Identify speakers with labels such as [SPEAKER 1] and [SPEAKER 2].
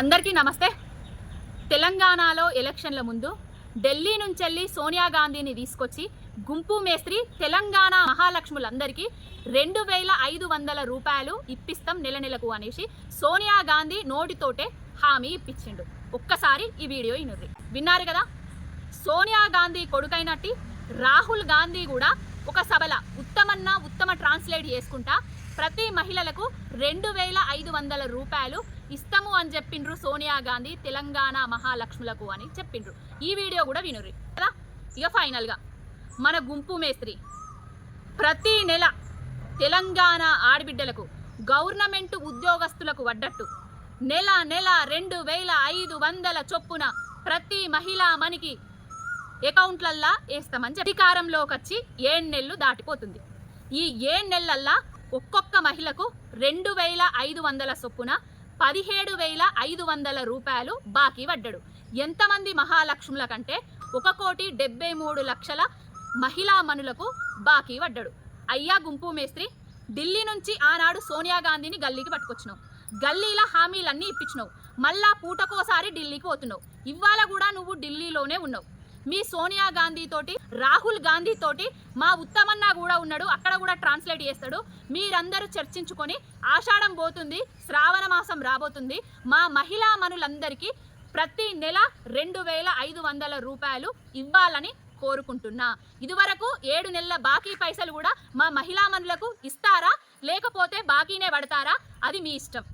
[SPEAKER 1] అందరికీ నమస్తే. తెలంగాణలో ఎలక్షన్ల ముందు ఢిల్లీ నుంచెల్లి సోనియా గాంధీని తీసుకొచ్చి గుంపు మేస్త్రి తెలంగాణ మహాలక్ష్ములందరికీ రెండు వేల ఐదు వందల రూపాయలు ఇప్పిస్తాం నెల నెలకు అనేసి సోనియా గాంధీ నోటితోటే హామీ ఇప్పించిండు. ఒక్కసారి ఈ వీడియో ఇనుర్రి విన్నారు కదా? సోనియా గాంధీ కొడుకైనట్టి రాహుల్ గాంధీ కూడా ఒక సభల ట్రాన్స్లేట్ చేసుకుంటా ప్రతి మహిళలకు రెండు వేల ఐదు వందల రూపాయలు ఇస్తాము అని చెప్పిండ్రు సోనియా గాంధీ తెలంగాణ మహాలక్ష్ములకు అని చెప్పిండ్రు. ఈ వీడియో కూడా వినుర్రి. కదా? ఇక ఫైనల్గా మన గుంపు మేస్త్రి ప్రతి నెల తెలంగాణ ఆడబిడ్డలకు గవర్నమెంట్ ఉద్యోగస్తులకు వడ్డట్టు. నెల నెల రెండు వేల ఐదు వందల చొప్పున ప్రతి మహిళా మనకి అకౌంట్లల్లా వేస్తామని అధికారంలోకి వచ్చి ఏడు నెలలు దాటిపోతుంది. ఈ ఏడు నెలలల్లా ఒక్కొక్క మహిళకు రెండు వేల ఐదు వందల చొప్పున పదిహేడు వేల ఐదు వందల రూపాయలు బాకీ పడ్డాడు. ఎంతమంది మహాలక్ష్ముల కంటే ఒక కోటి డెబ్బై మూడు లక్షల మహిళా మనులకు బాకీ పడ్డాడు. అయ్యా గుంపు మేస్త్రి ఢిల్లీ నుంచి ఆనాడు సోనియా గాంధీని గల్లీకి పట్టుకొచ్చినావు. గల్లీల హామీలన్నీ ఇప్పించినావు. మళ్ళా పూటకోసారి ఢిల్లీకి పోతున్నావు. ఇవాళ కూడా నువ్వు ఢిల్లీలోనే ఉన్నావు. మీ సోనియా గాంధీ తోటి రాహుల్ గాంధీ తోటి మా ఉత్తమన్న కూడా ఉన్నాడు. అక్కడ కూడా ట్రాన్స్లేట్ చేస్తాడు. మీరందరూ చర్చించుకొని ఆషాఢం పోతుంది శ్రావణ మాసం రాబోతుంది. మా మహిళా మనులందరికీ ప్రతి నెల రెండు వేల ఐదు వందల రూపాయలు ఇవ్వాలని కోరుకుంటున్నా. ఇదివరకు ఏడు నెలల బాకీ పైసలు కూడా మా మహిళా మనులకు ఇస్తారా? లేకపోతే బాకీనే పడతారా? అది మీ ఇష్టం.